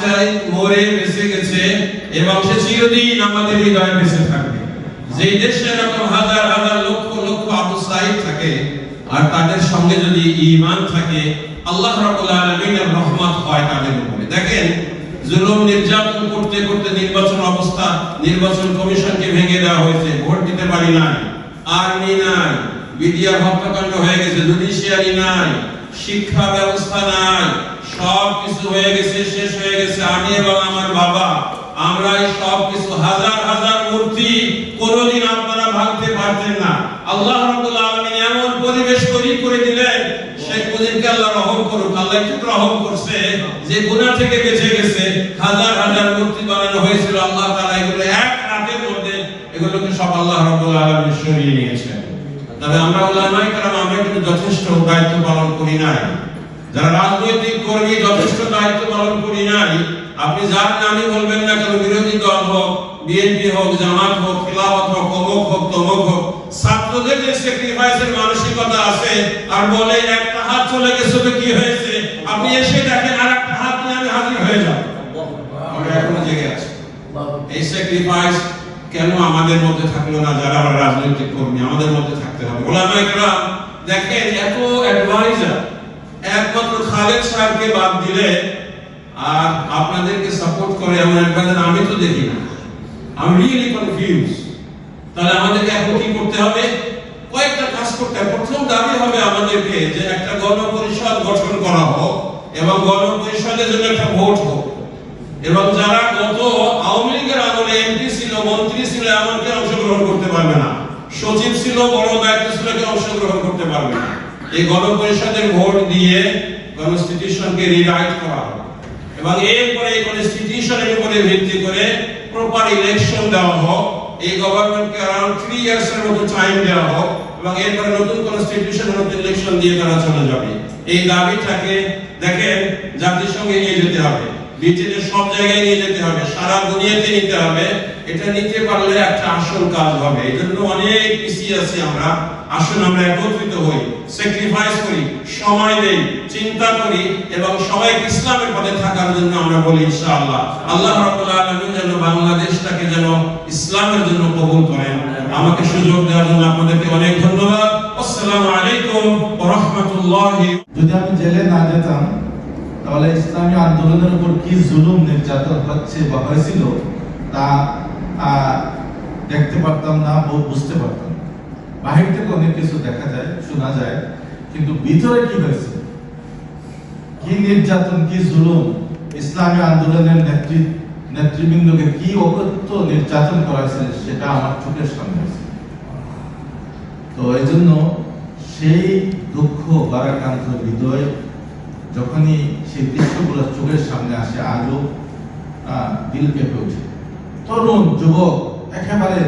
সাইদ মরে বেঁচে গেছে এবং সে চিরদিন আমাদের হৃদয়ে বেঁচে থাকবে। যেই দেশে এরকম হাজার হাজার লক্ষ লক্ষ থাকে আর তাদের সঙ্গে যদি থাকে, আল্লাহ রহমত হয় তাদের উপরে। দেখেন, জুলুম, নির্যাতন করতে করতে নির্বাচন অবস্থা, নির্বাচন কমিশনকে ভেঙে দেওয়া হয়েছে, ভোট দিতে পারি নাই আর্মি নাই বিডিআর হত্যাকাণ্ড হয়ে গেছে, জুডিশিয়ারি নাই, শিক্ষা ব্যবস্থা নাই সব কিছু হয়ে গেছে, শেষ হয়ে গেছে। আমি এবং আমার বাবা আমরা এই সব কিছু। হাজার হাজার মূর্তি কোনোদিন আপনারা ভাঙতে পারতেন না। আল্লাহ রাব্বুল আলামিন এমন পরিবেশ তৈরি করে দিলেন শেখ মুজিবকে আল্লাহ রহম করুক। আল্লাহ একটু রহম করছে যে গুনাহ থেকে বেঁচে গেছে। হাজার হাজার মূর্তি বানানো হয়েছিল আল্লাহ তাআলা, এগুলো এক রাতের মধ্যে এগুলোকে সব আল্লাহ রাব্বুল আলামিন সরিয়ে নিয়েছেন। তবে আমরা উলামায়ে কেরাম, আমরা কিন্তু যথেষ্ট দায়িত্ব পালন করি নাই। যারা রাজনৈতিক কর্মী যথেষ্ট দায়িত্ব পালন করি নাই, আপনি যার নামই বলবেন না কেন, বিরোধী দল হোক, বিএনপি হোক, জামাত হোক, খিলাফত হোক, অমুক হোক, তমুক হোক, ছাত্রদের যে স্যাক্রিফাইসের মানসিকতা আছে আর বলে একটা হাত চলে গেছে তো কি হয়েছে? আপনি এসে দেখেন আর একটা হাত নিয়ে আমি হাজির হয়ে যাব। আমরা এখনও জেগে আছি। এই স্যাক্রিফাইস কেন আমাদের মধ্যে থাকল না? যারা আমরা রাজনৈতিক কর্মী, আমাদের মধ্যে থাকতে হবে। ওলামায়ে কেরাম দেখেন, এত অ্যাডভাইজার একমাত্র খালেদ সাহেবকে বাদ দিলে আর আপনাদেরকে সাপোর্ট করে এমন অ্যাডভাইজার আমি তো দেখি না। আমি রিয়েলি কনফিউজ তাহলে আমাদেরকে এখন কি করতে হবে? কয়েকটা কাজ করতে প্রথম দাবি হবে আমাদেরকে যে একটা গণপরিষদ গঠন করা হোক এবং গণপরিষদের জন্য একটা ভোট হোক। এবং যারা গত আওয়ামী লীগের আমলে এমপি ছিল, মন্ত্রী ছিল, এমনকি অংশগ্রহণ করতে পারবে না। সচিব ছিল, বড় দায়িত্ব ছিল, কেউ অংশগ্রহণ করতে পারবে না। এই গণপরিষদের ভোট দিয়ে কনস্টিটিউশনকে রিরাইট করা হবে এবং এরপরে এই কনস্টিটিউশনের উপরে ভিত্তি করে প্রপার ইলেকশন দেওয়া হোক, এই গভর্নমেন্টকে অ্যারাউন্ড থ্রি ইয়ার্স এর মতো টাইম দেওয়া হোক, এবং এরপরে নতুন কনস্টিটিউশনের মধ্যে ইলেকশন দিয়ে তারা চলে যাবে। এই দাবিটাকে দেখেন, জাতিসংঘে নিয়ে যেতে হবে। ব্রিটেনের সব জায়গায় নিয়ে যেতে হবে, সারা দুনিয়াতে নিতে হবে। এটা নিতে পারলে একটা আসল কাজ হবে। এই জন্য অনেক পিছিয়ে আছি আমরা। আসুন, আমরা একত্রিত হই। সময় দেই চিন্তা করি এবং সবাইকে ইসলামের পথে থাকার জন্য আমরা বলি ইনশাআল্লাহ। আল্লাহ রাব্বুল আলামিন যেন বাংলাদেশটাকে যেন ইসলামের জন্য কবুল করেন। আমাকে সুযোগ দেওয়ার জন্য আপনাদেরকে অনেক ধন্যবাদ। আসসালামু আলাইকুম ওয়া রাহমাতুল্লাহি। যদি আমি জেলে না যেতাম, তাহলে ইসলামী আন্দোলনের উপর কি জুলুম নির্যাতন হচ্ছে বা হয়েছিল তা দেখতে পারতাম না বুঝতে পারতাম বাহির থেকে অনেক কিছু দেখা যায়, শোনা যায়। কিন্তু ভিতরে কি হয়েছে? কি নির্যাতন, কি জুলুম? ইসলামী আন্দোলনের নেত্রী, নেতৃবৃন্দকে কি অকথ্য নির্যাতন করা হয়েছে সেটা আমার চোখের সামনে আছে। তো এই জন্য সেই দুঃখ বারাকান্ত হৃদয় যখনই সেই দৃশ্যগুলো চোখের সামনে আসে, আজও দিল কেঁপে ওঠে। তরুণ, যুবক, একেবারে